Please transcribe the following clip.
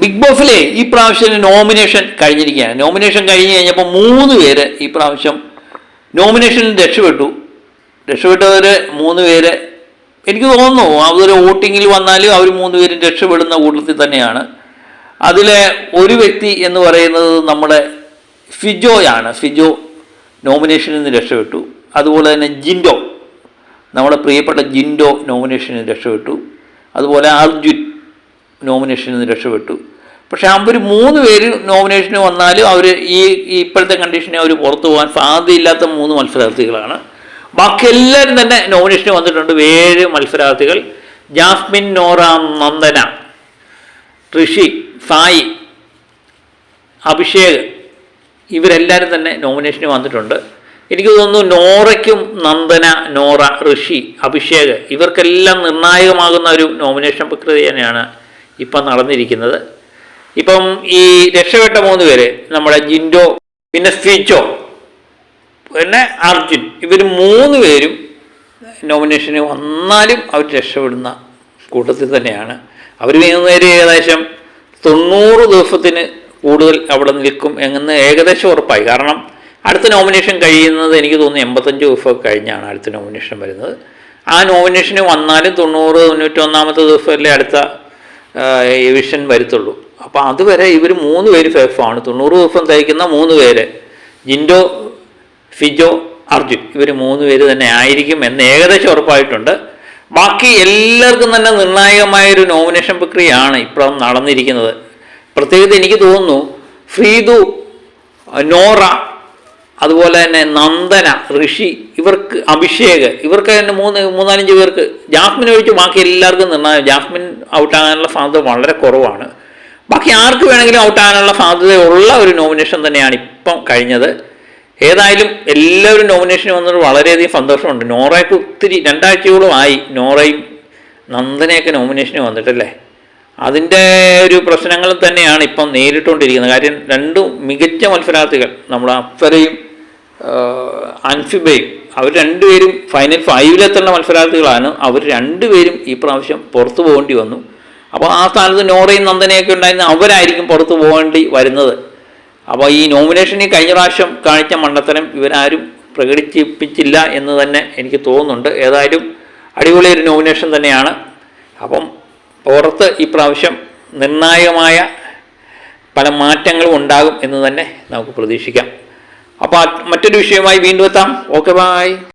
Big ബോസിലെ ഈ പ്രാവശ്യം nomination കഴിഞ്ഞിരിക്കുകയാണ്. നോമിനേഷൻ കഴിഞ്ഞ് കഴിഞ്ഞപ്പോൾ മൂന്ന് പേര് ഈ പ്രാവശ്യം നോമിനേഷനിൽ രക്ഷപ്പെട്ടു. രക്ഷപ്പെട്ടവർ മൂന്ന് പേര് എനിക്ക് തോന്നുന്നു അവർ വോട്ടിങ്ങിൽ വന്നാലും അവർ മൂന്ന് പേരും രക്ഷപ്പെടുന്ന കൂട്ടത്തിൽ തന്നെയാണ്. അതിലെ ഒരു വ്യക്തി എന്ന് പറയുന്നത് നമ്മുടെ ഫിജോയാണ് ഫിജോ നോമിനേഷനിൽ നിന്ന് രക്ഷപ്പെട്ടു. അതുപോലെ തന്നെ ജിൻഡോ നമ്മുടെ പ്രിയപ്പെട്ട ജിൻഡോ നോമിനേഷനിൽ രക്ഷപ്പെട്ടു. അതുപോലെ അർജുൻ നോമിനേഷനിൽ നിന്ന് രക്ഷപ്പെട്ടു. പക്ഷെ അവർ മൂന്ന് പേര് നോമിനേഷന് വന്നാലും അവർ ഈ ഇപ്പോഴത്തെ കണ്ടീഷനെ അവർ പുറത്തു പോകാൻ സാധ്യതയില്ലാത്ത മൂന്ന് മത്സരാർത്ഥികളാണ്. ബാക്കി എല്ലാവരും തന്നെ നോമിനേഷന് വന്നിട്ടുണ്ട്. ഏഴ് മത്സരാർത്ഥികൾ. ജാസ്മിൻ നോറ നന്ദന ഋഷി സായി അഭിഷേക് ഇവരെല്ലാവരും തന്നെ നോമിനേഷന് വന്നിട്ടുണ്ട്. എനിക്ക് തോന്നുന്നു നോറയ്ക്കും നന്ദന നോറ ഋഷി അഭിഷേക് ഇവർക്കെല്ലാം നിർണായകമാകുന്ന ഒരു നോമിനേഷൻ പ്രക്രിയ തന്നെയാണ് ഇപ്പം നടന്നിരിക്കുന്നത്. ഇപ്പം ഈ രക്ഷപ്പെട്ട മൂന്ന് പേര് നമ്മുടെ ജിൻഡോ പിന്നെ ഫിജോ പിന്നെ അർജുൻ ഇവർ മൂന്ന് പേരും നോമിനേഷന് വന്നാലും അവർ രക്ഷപ്പെടുന്ന കൂട്ടത്തിൽ തന്നെയാണ്. അവർ പേര് ഏകദേശം തൊണ്ണൂറ് ദിവസത്തിന് കൂടുതൽ അവിടെ നിൽക്കും എന്ന് ഏകദേശം ഉറപ്പായി. കാരണം അടുത്ത നോമിനേഷൻ കഴിയുന്നത് എനിക്ക് തോന്നുന്നു എൺപത്തഞ്ച് ദിവസമൊക്കെ കഴിഞ്ഞാണ് അടുത്ത നോമിനേഷൻ വരുന്നത്. ആ നോമിനേഷന് വന്നാലും തൊണ്ണൂറ് തൊണ്ണൂറ്റൊന്നാമത്തെ ദിവസമല്ലേ അടുത്ത എവിഷൻ വരുത്തുള്ളൂ. അപ്പോൾ അതുവരെ ഇവർ മൂന്ന് പേര് ഫേഫാണ്. തൊണ്ണൂറ് ദിവസം തയ്ക്കുന്ന മൂന്ന് പേര്. ജിൻഡോ ഫിജോ അർജുൻ. ഇവർ മൂന്ന് പേര് തന്നെ ആയിരിക്കും എന്ന് ഏകദേശം ഉറപ്പായിട്ടുണ്ട്. ബാക്കി എല്ലാവർക്കും തന്നെ നിർണായകമായൊരു നോമിനേഷൻ പ്രക്രിയയാണ് ഇപ്പം നടന്നിരിക്കുന്നത്. പ്രത്യേകിച്ച് എനിക്ക് തോന്നുന്നു ഫ്രീദു നോറ അതുപോലെ തന്നെ നന്ദന ഋഷി ഇവർക്ക് അഭിഷേക് ഇവർക്ക് തന്നെ മൂന്ന് മൂന്നാലഞ്ച് പേർക്ക് ജാസ്മിൻ ഒഴിച്ച് ബാക്കി എല്ലാവർക്കും നിർണായകം. ജാസ്മിൻ ഔട്ടാകാനുള്ള സാധ്യത വളരെ കുറവാണ്. ബാക്കി ആർക്ക് വേണമെങ്കിലും ഔട്ടാകാനുള്ള സാധ്യതയുള്ള ഒരു നോമിനേഷൻ തന്നെയാണ് ഇപ്പം കഴിഞ്ഞത്. ഏതായാലും എല്ലാവരും നോമിനേഷൻ വന്നത് വളരെയധികം സന്തോഷമുണ്ട്. നോറയ്ക്ക് ഒത്തിരി രണ്ടാഴ്ചയോളം ആയി നോറയും നന്ദനയൊക്കെ നോമിനേഷന് വന്നിട്ടല്ലേ? അതിന്റെ ഒരു പ്രശ്നങ്ങൾ തന്നെയാണ് ഇപ്പം നേരിട്ടുകൊണ്ടിരിക്കുന്നത്. കാര്യം രണ്ടും മികച്ച മത്സരാർത്ഥികൾ. നമ്മൾ അഫ്സരയും അൻഫിബയും അവർ രണ്ടുപേരും ഫൈനൽ ഫൈവിലെത്തേണ്ട മത്സരാർത്ഥികളാണ്. അവർ രണ്ടുപേരും ഈ പ്രാവശ്യം പുറത്തു പോകേണ്ടി വന്നു. അപ്പോൾ ആ സ്ഥാനത്ത് നോറയും നന്ദനയൊക്കെ ഉണ്ടായിരുന്ന അവരായിരിക്കും പുറത്തു പോകേണ്ടി വരുന്നത്. അപ്പോൾ ഈ നോമിനേഷനിൽ കഴിഞ്ഞ പ്രാവശ്യം കാണിച്ച മണ്ടത്തരം ഇവരാരും പ്രകടിപ്പിച്ചില്ല എന്ന് തന്നെ എനിക്ക് തോന്നുന്നുണ്ട്. ഏതായാലും അടിപൊളി ഒരു നോമിനേഷൻ തന്നെയാണ്. അപ്പം പുറത്ത് ഈ പ്രാവശ്യം നിർണായകമായ പല മാറ്റങ്ങളും ഉണ്ടാകും എന്ന് തന്നെ നമുക്ക് പ്രതീക്ഷിക്കാം. അപ്പോൾ മറ്റൊരു വിഷയമായി വീണ്ടും എത്താം. Okay bye